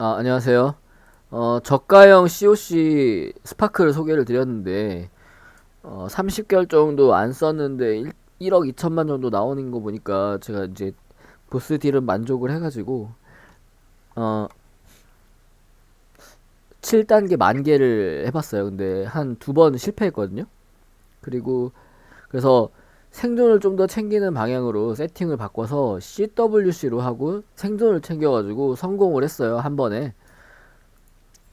아, 안녕하세요. 어, 저가형 COC 스파크를 소개를 드렸는데, 어, 30개월 정도 안 썼는데 1, 1억 2천만 정도 나오는 거 보니까 제가 이제 보스 딜은 만족을 해가지고, 어, 7단계 만 개를 해봤어요. 근데 한 두 번 실패했거든요. 그리고, 그래서 생존을 좀 더 챙기는 방향으로 세팅을 바꿔서 CWC로 하고 생존을 챙겨가지고 성공을 했어요. 한 번에.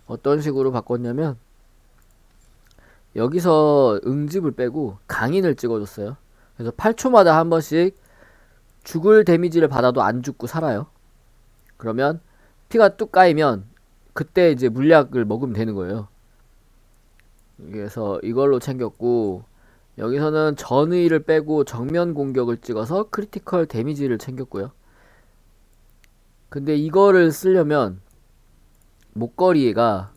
어떤 식으로 바꿨냐면, 여기서 응집을 빼고 강인을 찍어줬어요. 그래서 8초마다 한 번씩 죽을 데미지를 받아도 안 죽고 살아요. 그러면 피가 뚝 까이면 그때 이제 물약을 먹으면 되는 거예요. 그래서 이걸로 챙겼고, 여기서는 전의를 빼고 정면 공격을 찍어서 크리티컬 데미지를 챙겼고요. 근데 이거를 쓰려면 목걸이가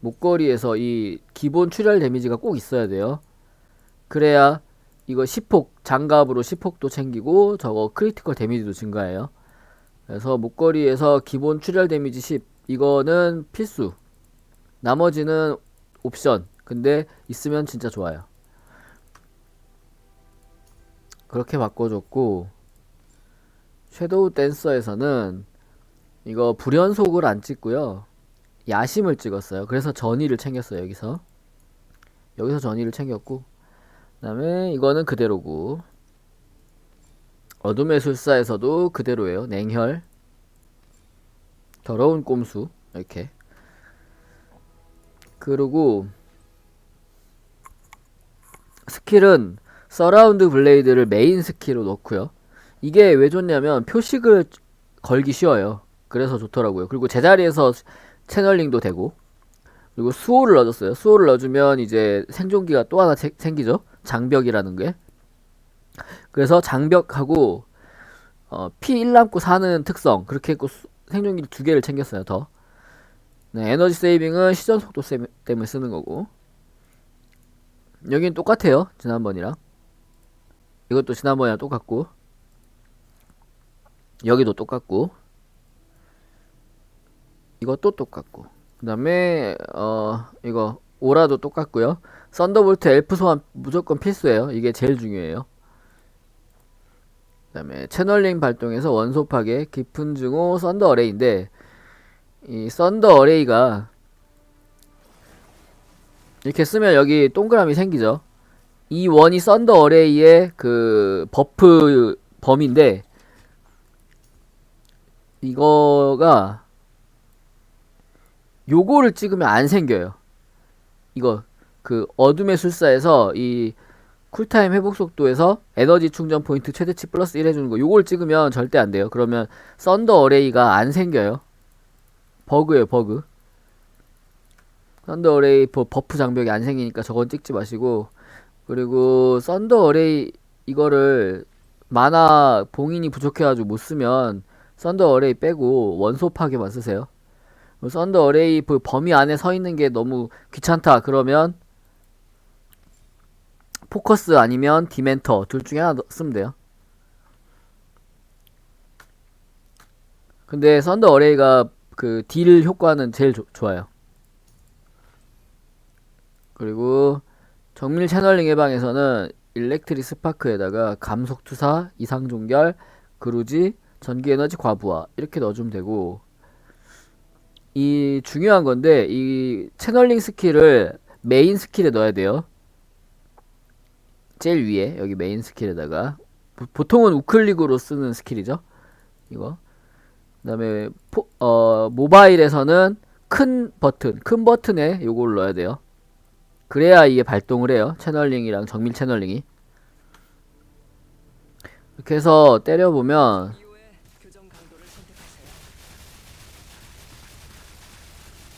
목걸이에서 이 기본 출혈 데미지가 꼭 있어야 돼요. 그래야 이거 10폭 장갑으로 10폭도 챙기고 저거 크리티컬 데미지도 증가해요. 그래서 목걸이에서 기본 출혈 데미지 10 이거는 필수. 나머지는 옵션. 근데 있으면 진짜 좋아요. 그렇게 바꿔줬고 섀도우 댄서에서는 이거 불연속을 안 찍고요. 야심을 찍었어요. 그래서 전의를 챙겼어요 여기서. 여기서 전의를 챙겼고 그 다음에 이거는 그대로고. 어둠의 술사에서도 그대로예요. 냉혈. 더러운 꼼수. 이렇게. 그리고 스킬은 서라운드 블레이드를 메인 스킬로 넣고요. 이게 왜 좋냐면 표식을 걸기 쉬워요. 그래서 좋더라고요. 그리고 제자리에서 채널링도 되고 그리고 수호를 넣어줬어요. 수호를 넣어주면 이제 생존기가 또 하나 체- 생기죠. 장벽이라는 게. 그래서 장벽하고 어, 피1 남고 사는 특성 그렇게 했고 수- 생존기 두 개를 챙겼어요. 더. 네, 에너지 세이빙은 시전 속도 세- 때문에 쓰는 거고. 여긴 똑같아요. 지난번이랑. 이것도 지난번이랑 똑같고 여기도 똑같고 이것도 똑같고 그 다음에 어 이거 오라도 똑같고요. 썬더볼트 엘프 소환 무조건 필수예요. 이게 제일 중요해요. 그 다음에 채널링 발동해서 원소 파괴 깊은 증오 썬더 어레이인데 이 썬더 어레이가 이렇게 쓰면 여기 동그라미 생기죠 이 원이 썬더 어레이의 그 버프 범인데 이거가 요거를 찍으면 안 생겨요. 이거 그 어둠의 술사에서 이 쿨타임 회복 속도에서 에너지 충전 포인트 최대치 플러스 1 해주는 거 요걸 찍으면 절대 안 돼요. 그러면 썬더 어레이가 안 생겨요. 버그예요, 버그. 썬더 어레이 버- 버프 장벽이 안 생기니까 저건 찍지 마시고 그리고 썬더 어레이 이거를 만화 봉인이 부족해가지고 못 쓰면 썬더 어레이 빼고 원소 파괴만 쓰세요. 썬더 어레이 그 범위 안에 서 있는 게 너무 귀찮다 그러면 포커스 아니면 디멘터 둘 중에 하나 넣- 쓰면 돼요. 근데 썬더 어레이가 그 딜 효과는 제일 조- 좋아요. 그리고 정밀 채널링 해방에서는 일렉트리 스파크에다가 감속 투사, 이상 종결, 그루지, 전기 에너지 과부하 이렇게 넣어주면 되고 이 중요한 건데 이 채널링 스킬을 메인 스킬에 넣어야 돼요. 제일 위에 여기 메인 스킬에다가 보- 보통은 우클릭으로 쓰는 스킬이죠. 이거. 그다음에 포, 어, 모바일에서는 큰 버튼, 큰 버튼에 요걸 넣어야 돼요. 그래야 이게 발동을 해요. 채널링이랑 정밀 채널링이. 이렇게 해서 때려보면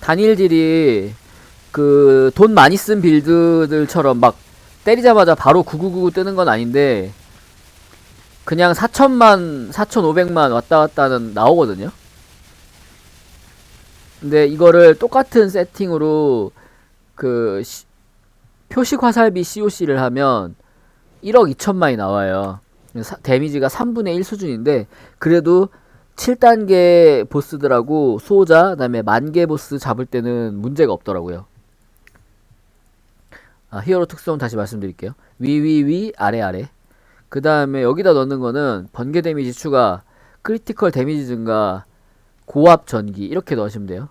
단일질이 그 돈 많이 쓴 빌드들처럼 막 때리자마자 바로 9999 뜨는 건 아닌데 그냥 4천만, 4,500만 왔다 갔다는 나오거든요. 근데 이거를 똑같은 세팅으로 그 시- 표식 화살비 COC를 하면 1억 2천만이 나와요. 사- 데미지가 3분의 1 수준인데 그래도 7단계 보스들하고 수호자 그다음에 만개 보스 잡을 때는 문제가 없더라고요. 아, 히어로 특성 다시 말씀드릴게요. 위, 위, 위, 아래, 아래. 그 다음에 여기다 넣는 거는 번개 데미지 추가, 크리티컬 데미지 증가, 고압 전기 이렇게 넣으시면 돼요.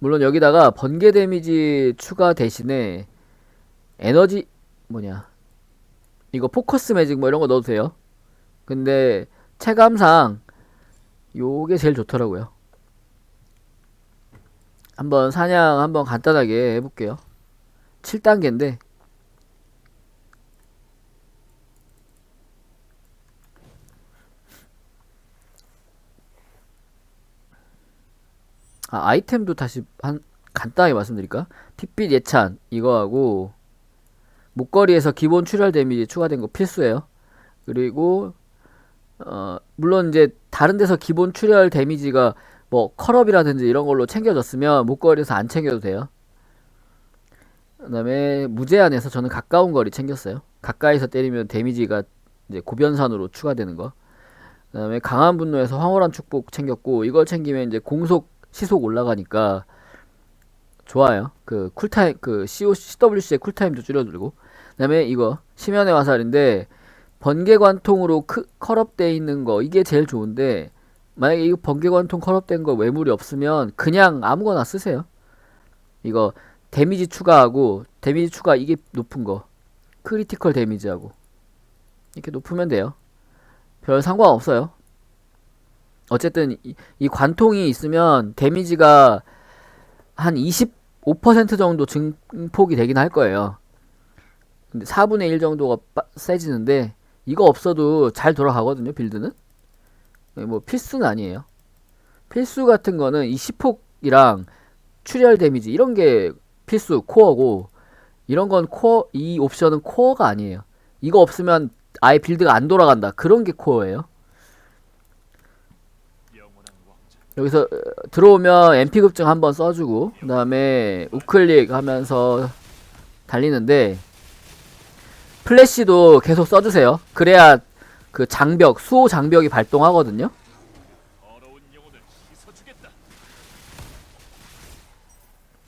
물론 여기다가 번개 데미지 추가 대신에 에너지 뭐냐 이거 포커스 매직 뭐 이런 거 넣어도 돼요. 근데 체감상 요게 제일 좋더라고요. 한번 사냥 한번 간단하게 해볼게요. 7단계인데 아, 아이템도 다시 한 간단하게 말씀드릴까? 핏빛 예찬 이거하고 목걸이에서 기본 출혈 데미지 추가된 거 필수예요. 그리고 어 물론 이제 다른 데서 기본 출혈 데미지가 뭐 컬업이라든지 이런 걸로 챙겨졌으면 목걸이에서 안 챙겨도 돼요. 그다음에 무제한에서 저는 가까운 거리 챙겼어요. 가까이서 때리면 데미지가 이제 고변산으로 추가되는 거. 그다음에 강한 분노에서 황홀한 축복 챙겼고 이걸 챙기면 이제 공속 시속 올라가니까 좋아요. 그 쿨타임 그 CO, CWC의 쿨타임도 줄여들고 그다음에 이거 심연의 화살인데 번개 관통으로 크, 컬업돼 있는 거 이게 제일 좋은데 만약에 이거 번개 관통 컬업된 거 외물이 없으면 그냥 아무거나 쓰세요. 이거 데미지 추가하고 데미지 추가 이게 높은 거 크리티컬 데미지하고 이렇게 높으면 돼요. 별 상관없어요. 어쨌든 이, 이 관통이 있으면 데미지가 한 25% 정도 증폭이 되긴 할 거예요. 근데 4분의 1 정도가 빠, 세지는데 이거 없어도 잘 돌아가거든요 빌드는. 네, 뭐 필수는 아니에요. 필수 같은 거는 이 시폭이랑 출혈 데미지 이런 게 필수 코어고 이런 건 코어 이 옵션은 코어가 아니에요. 이거 없으면 아예 빌드가 안 돌아간다. 그런 게 코어예요 여기서 어, 들어오면 MP 급증 한번 써주고 그 다음에 우클릭 하면서 달리는데 플래시도 계속 써주세요. 그래야 그 장벽, 수호 장벽이 발동하거든요.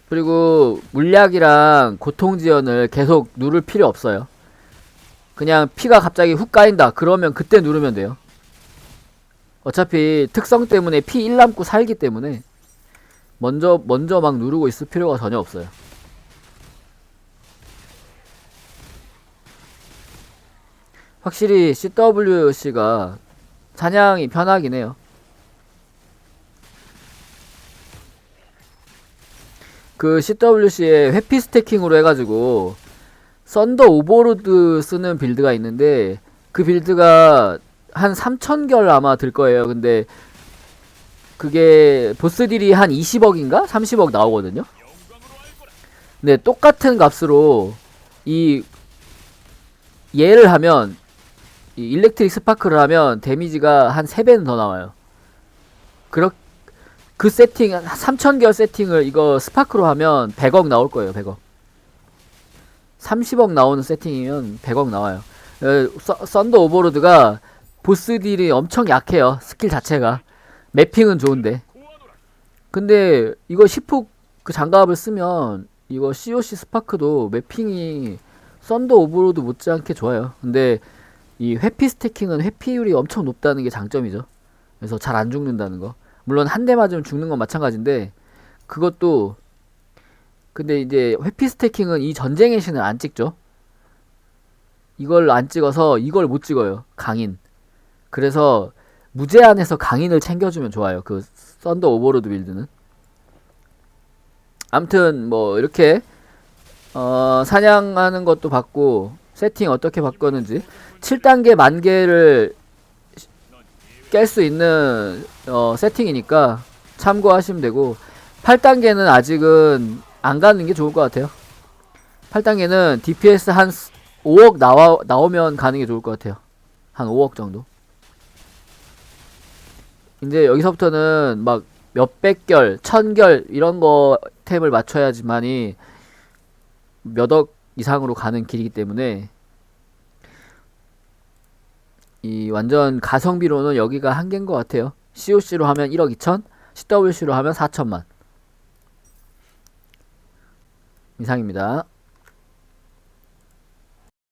그리고 물약이랑 고통 지연을 계속 누를 필요 없어요. 그냥 피가 갑자기 훅 까인다. 그러면 그때 누르면 돼요. 어차피 특성 때문에 피 1 남고 살기 때문에 먼저 먼저 막 누르고 있을 필요가 전혀 없어요. 확실히 CWC가 사냥이 편하긴 해요. 그 CWC의 회피 스태킹으로 해가지고 썬더 오버로드 쓰는 빌드가 있는데 그 빌드가 한 3,000결 아마 들 거예요. 근데 그게 보스 딜이 한 20억인가? 30억 나오거든요. 근데 똑같은 값으로 이 얘를 하면 이 일렉트릭 스파크를 하면 데미지가 한 3배는 더 나와요. 그렇 그 세팅 3000개월 세팅을 이거 스파크로 하면 100억 나올 거예요. 100억. 30억 나오는 세팅이면 100억 나와요. 어, 썬더 오버로드가 보스 딜이 엄청 약해요. 스킬 자체가. 매핑은 좋은데. 근데 이거 10훅 그 장갑을 쓰면 이거 COC 스파크도 매핑이 썬더 오버로드 못지않게 좋아요. 근데 이 회피 스태킹은 회피율이 엄청 높다는 게 장점이죠. 그래서 잘 안 죽는다는 거. 물론 한 대 맞으면 죽는 건 마찬가지인데 그것도 근데 이제 회피 스태킹은 이 전쟁의 신을 안 찍죠. 이걸 안 찍어서 이걸 못 찍어요. 강인. 그래서 무제한에서 강인을 챙겨주면 좋아요. 그 썬더 오버로드 빌드는. 암튼 뭐 이렇게 어, 사냥하는 것도 봤고 세팅 어떻게 바꿨는지 7단계 만개를 깰 수 있는 어, 세팅이니까 참고하시면 되고 8단계는 아직은 안 가는 게 좋을 것 같아요 8단계는 DPS 한 5억 나와, 나오면 가는 게 좋을 것 같아요 한 5억 정도 이제 여기서부터는 막 몇백 결, 천 결 이런 거 템을 맞춰야지만이 몇 억 이상으로 가는 길이기 때문에 이 완전 가성비로는 여기가 한계인 것 같아요. COC로 하면 1억 2천, CWC로 하면 4천만. 이상입니다.